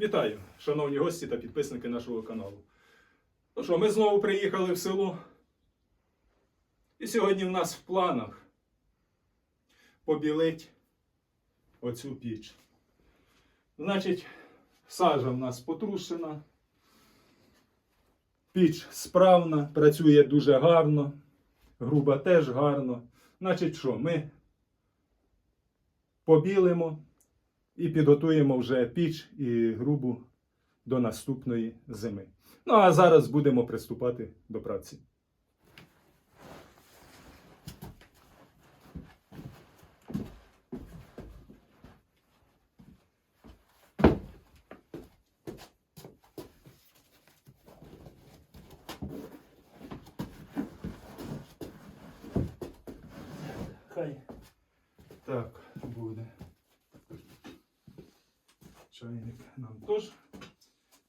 Вітаю, шановні гості та підписники нашого каналу. Ну що, ми знову приїхали в село. І сьогодні в нас в планах побілить оцю піч. Значить, сажа в нас потрушена. Піч справна, працює дуже гарно. Груба теж гарно. Значить, що, ми побілимо і підготуємо вже піч і грубу до наступної зими. Ну а зараз будемо приступати до праці. Так буде. Чайник нам теж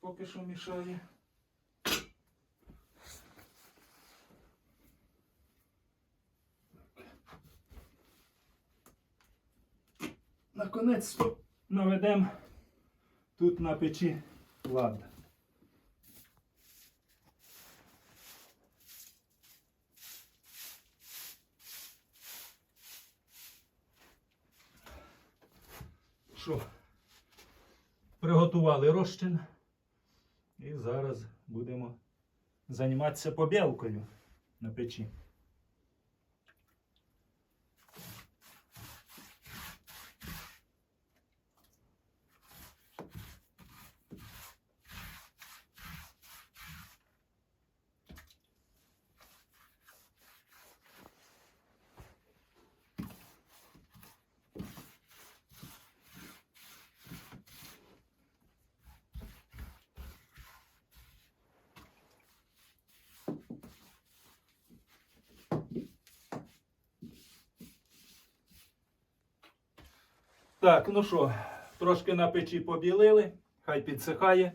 поки що мішає. Наконець-то наведемо тут на печі лад. Що? Приготували розчин. І зараз будемо займатися побілкою на печі. Так, ну що, трошки на печі побілили, хай підсихає,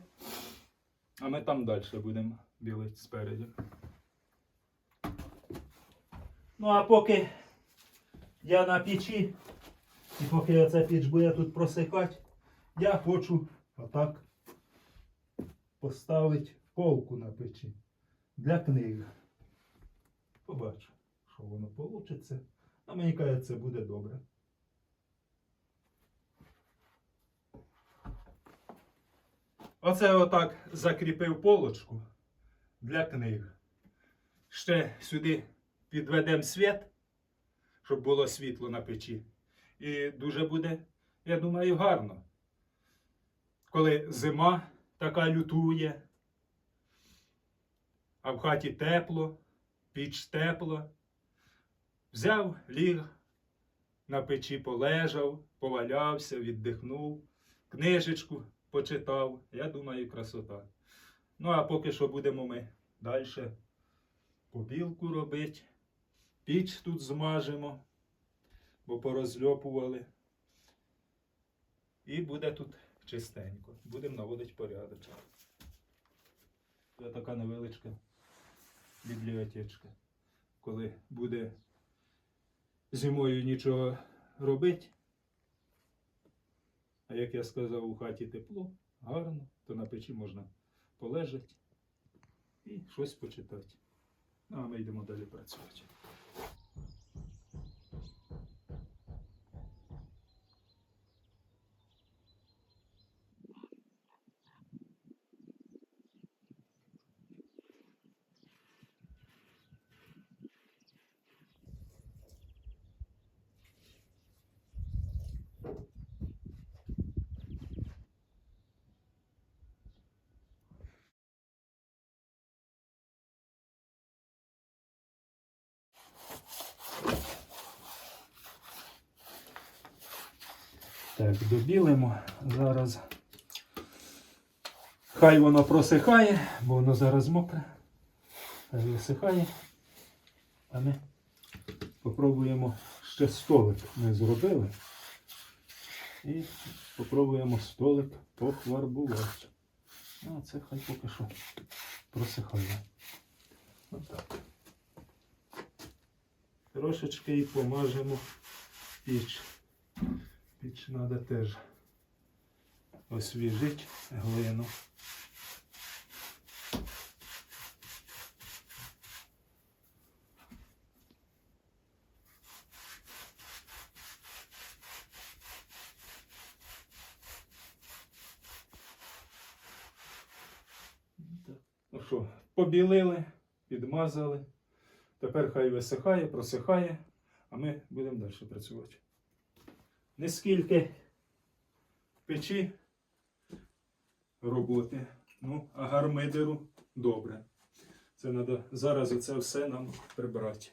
а ми там далі будемо білити спереді. Ну, а поки я на печі, і поки ця піч буде тут просихати, я хочу отак поставити полку на печі для книги. Побачу, що воно вийде. А мені кажеться, це буде добре. Оце отак закріпив полочку для книг. Ще сюди підведемо світ, щоб було світло на печі. І дуже буде, я думаю, гарно. Коли зима така лютує, а в хаті тепло, піч тепла. Взяв, ліг, на печі полежав, повалявся, віддихнув, книжечку почитав. Я думаю, красота. Ну, а поки що будемо ми далі побілку робити. Піч тут змажемо, бо порозльопували. І буде тут чистенько. Будемо наводити порядочок. Це така невеличка бібліотечка. Коли буде зимою нічого робити, а як я сказав, у хаті тепло, гарно, то на печі можна полежати і щось почитати. Ну, а ми йдемо далі працювати. Так, добілимо зараз. Хай воно просихає, бо воно зараз мокре. Висихає. А ми попробуємо ще столик ми зробили. І попробуємо столик пофарбувати. Ну, а це хай поки що просихає. Отак. Трошечки і помажемо піч. Піч треба теж освіжити глину. Ну що, побілили, підмазали. Тепер хай висихає, просихає, а ми будемо далі працювати. Не скільки в печі роботи, ну, а гармидеру добре. Це треба зараз оце все нам прибрати.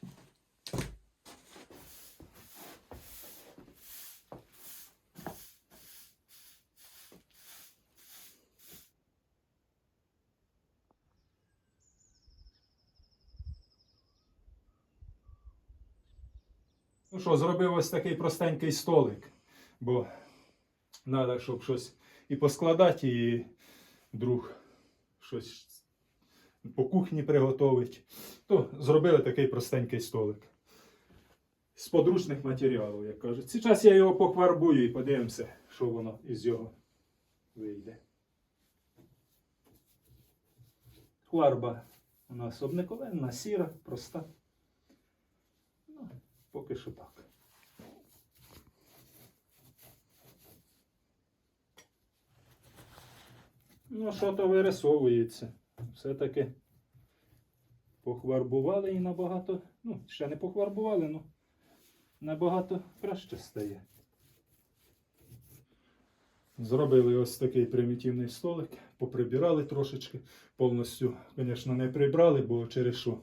Ну що, зробив ось такий простенький столик, бо треба, щоб щось і поскладати, і вдруг щось по кухні приготувати. То зробили такий простенький столик. З подручних матеріалів, як кажуть. Зараз я його похварбую і подивимося, що воно із його вийде. Фарба у нас обникновенна, сіра, проста. Ну, поки що так. Ну, що то вирисовується. Все-таки похварбували і набагато. Ну, ще не похварбували, ну набагато краще стає. Зробили ось такий примітивний столик, поприбирали трошечки. Повністю, звісно, не прибрали, бо через що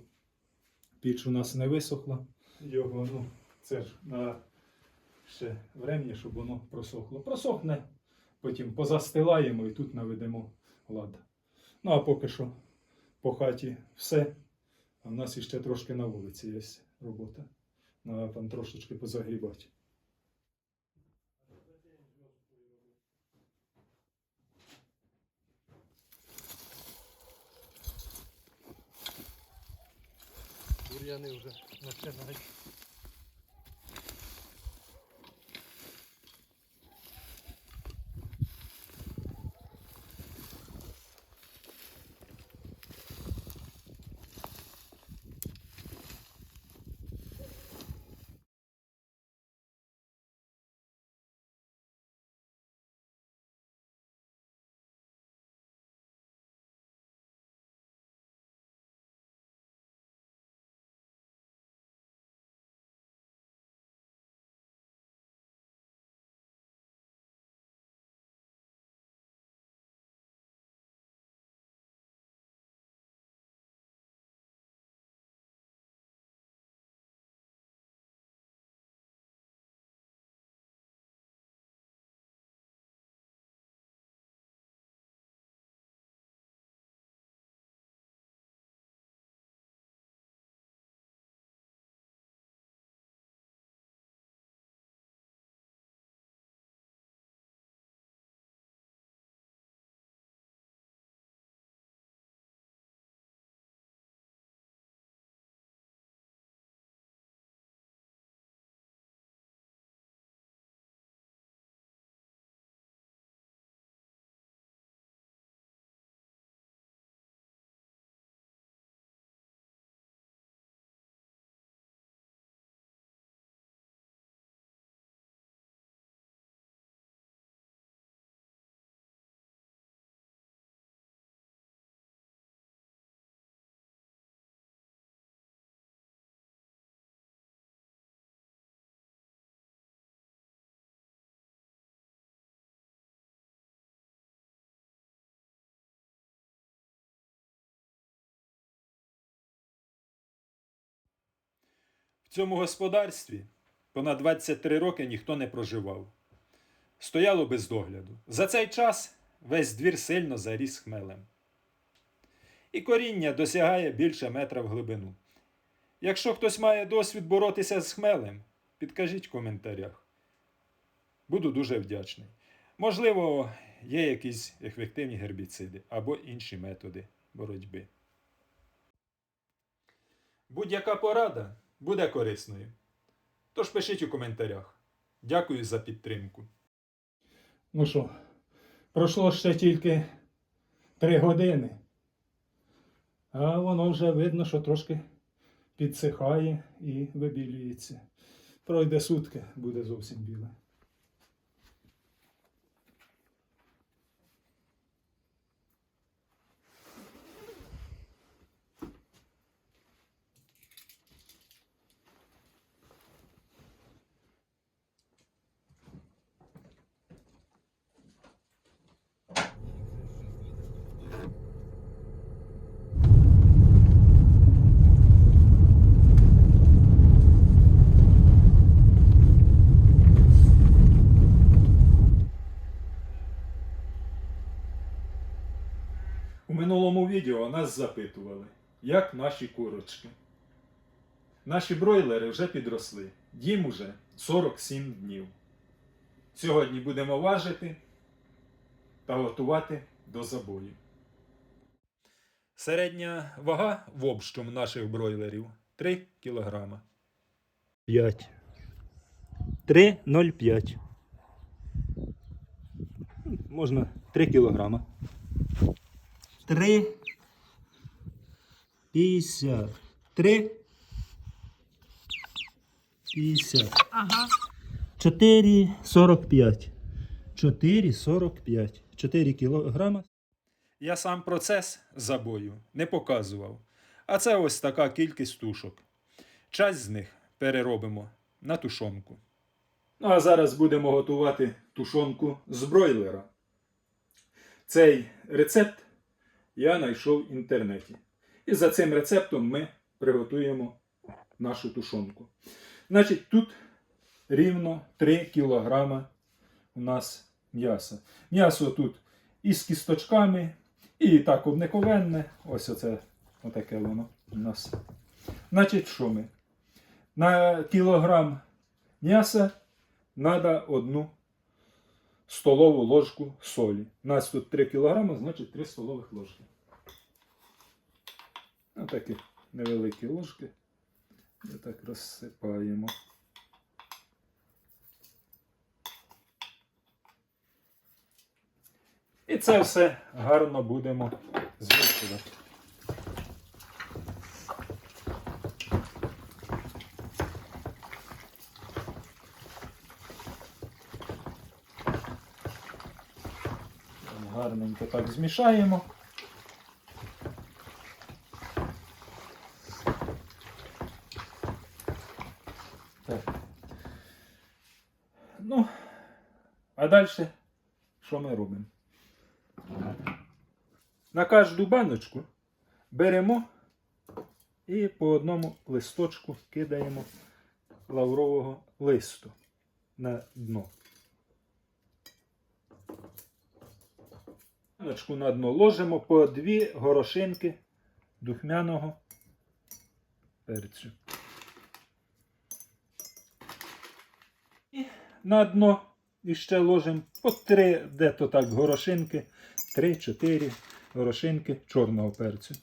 піч у нас не висохла. Його, ну, це ж на ще врем'я, щоб воно просохло. Просохне, потім позастилаємо і тут наведемо лад. Ну а поки що по хаті все. А в нас іще трошки на вулиці є робота. Треба там трошечки позагрібати. Бур'яни вже починають. Цьому господарстві понад 23 роки ніхто не проживав. Стояло без догляду. За цей час весь двір сильно заріс хмелем. І коріння досягає більше метра в глибину. Якщо хтось має досвід боротися з хмелем, підкажіть в коментарях. Буду дуже вдячний. Можливо, є якісь ефективні гербіциди або інші методи боротьби. Будь-яка порада буде корисною. Тож пишіть у коментарях. Дякую за підтримку. Ну що, Пройшло ще тільки три години. А воно вже видно, що трошки підсихає і вибілюється. Пройде сутки, буде зовсім біле. У минулому відео нас запитували, як наші курочки. Наші бройлери вже підросли. Їм уже 47 днів. Сьогодні будемо важити та готувати до забою. Середня вага в общому наших бройлерів 3 кілограма. 5. 3,05. Можна 3 кілограма. 3. 50. 3. 50. Ага. 4, 45. 4, 45. 4 кілограма. Я сам процес забою не показував. А це ось така кількість тушок. Часть з них переробимо на тушонку. Ну а зараз будемо готувати тушонку з бройлера. Цей рецепт я знайшов в інтернеті. І за цим рецептом ми приготуємо нашу тушонку. Значить, тут рівно 3 кг у нас м'яса. М'ясо тут із кісточками, і так обниковенне. Ось оце отаке воно у нас. Значить, що ми? На кілограм м'яса треба одну столову ложку солі. У нас тут 3 кг, значить 3 столових ложки. Отакі невеликі ложки. І так розсипаємо. І це все гарно будемо змішувати. Гарненько так змішаємо. Так. Ну, а далі що ми робимо? На кожну баночку беремо і по одному листочку кидаємо лаврового листу на дно. Баночку на дно ложимо по дві горошинки духмяного перцю. І на дно іще ложимо по три, де-то так горошинки, 3-4 горошинки чорного перцю.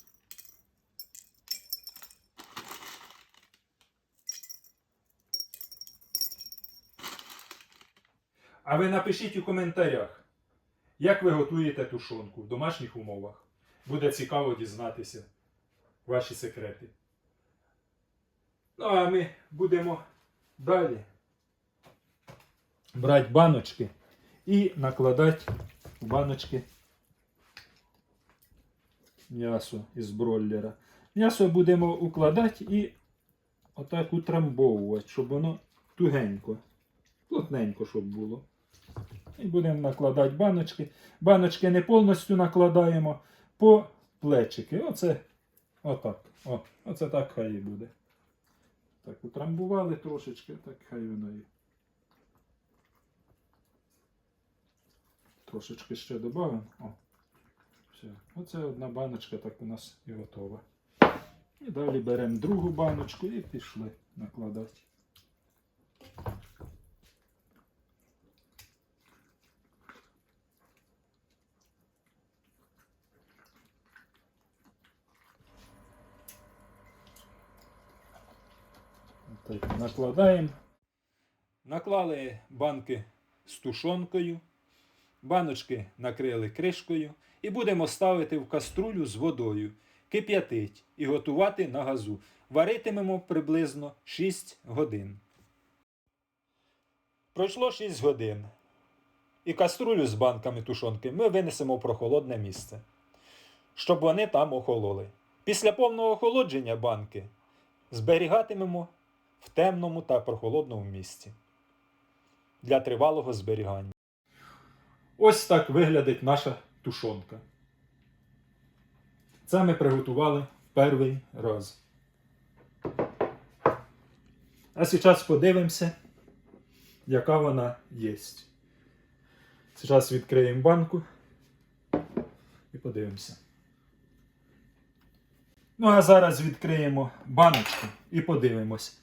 А ви напишіть у коментарях, як ви готуєте тушонку в домашніх умовах. Буде цікаво дізнатися ваші секрети. Ну, а ми будемо далі брати баночки і накладати в баночки м'ясо із бройлера. М'ясо будемо укладати і отак утрамбовувати, щоб воно тугенько, плотненько, щоб було. І будемо накладати баночки. Баночки не повністю накладаємо по плечики. Оце отак. О, оце так хай і буде. Так, утрамбували трошечки, так хай воно і. Трошечки ще додамо. О. Оце одна баночка так у нас і готова. І далі беремо другу баночку і пішли накладати. Так, накладаємо. Наклали банки з тушонкою баночки накрили кришкою і будемо ставити в каструлю з водою, кип'ятить і готувати на газу. Варитимемо приблизно 6 годин. Пройшло 6 годин. І каструлю з банками тушонки ми винесемо в прохолодне місце, щоб вони там охололи. Після повного охолодження банки зберігатимемо в темному та прохолодному місці для тривалого зберігання. Ось так виглядить наша тушонка. Це ми приготували в перший раз. А зараз подивимося, яка вона є. Зараз відкриємо банку і подивимося. Ну, а зараз відкриємо баночку і подивимось,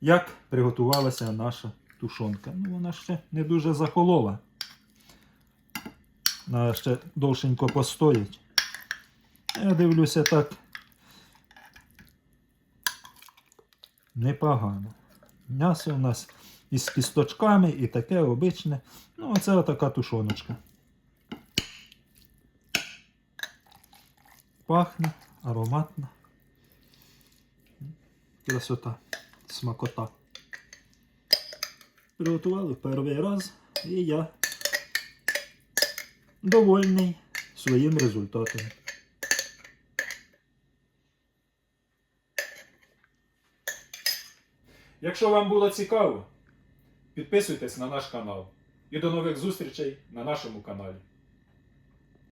як приготувалася наша тушонка. Ну, вона ще не дуже захолола. Вона ще довшенько постоїть. Я дивлюся так. Непогано. М'ясо у нас із кісточками і таке обичне. Ну, оце отака тушоночка. Пахне, ароматно. Красота, смакота. Приготували перший раз і я довольний своїм результатом. Якщо вам було цікаво, підписуйтесь на наш канал. І до нових зустрічей на нашому каналі.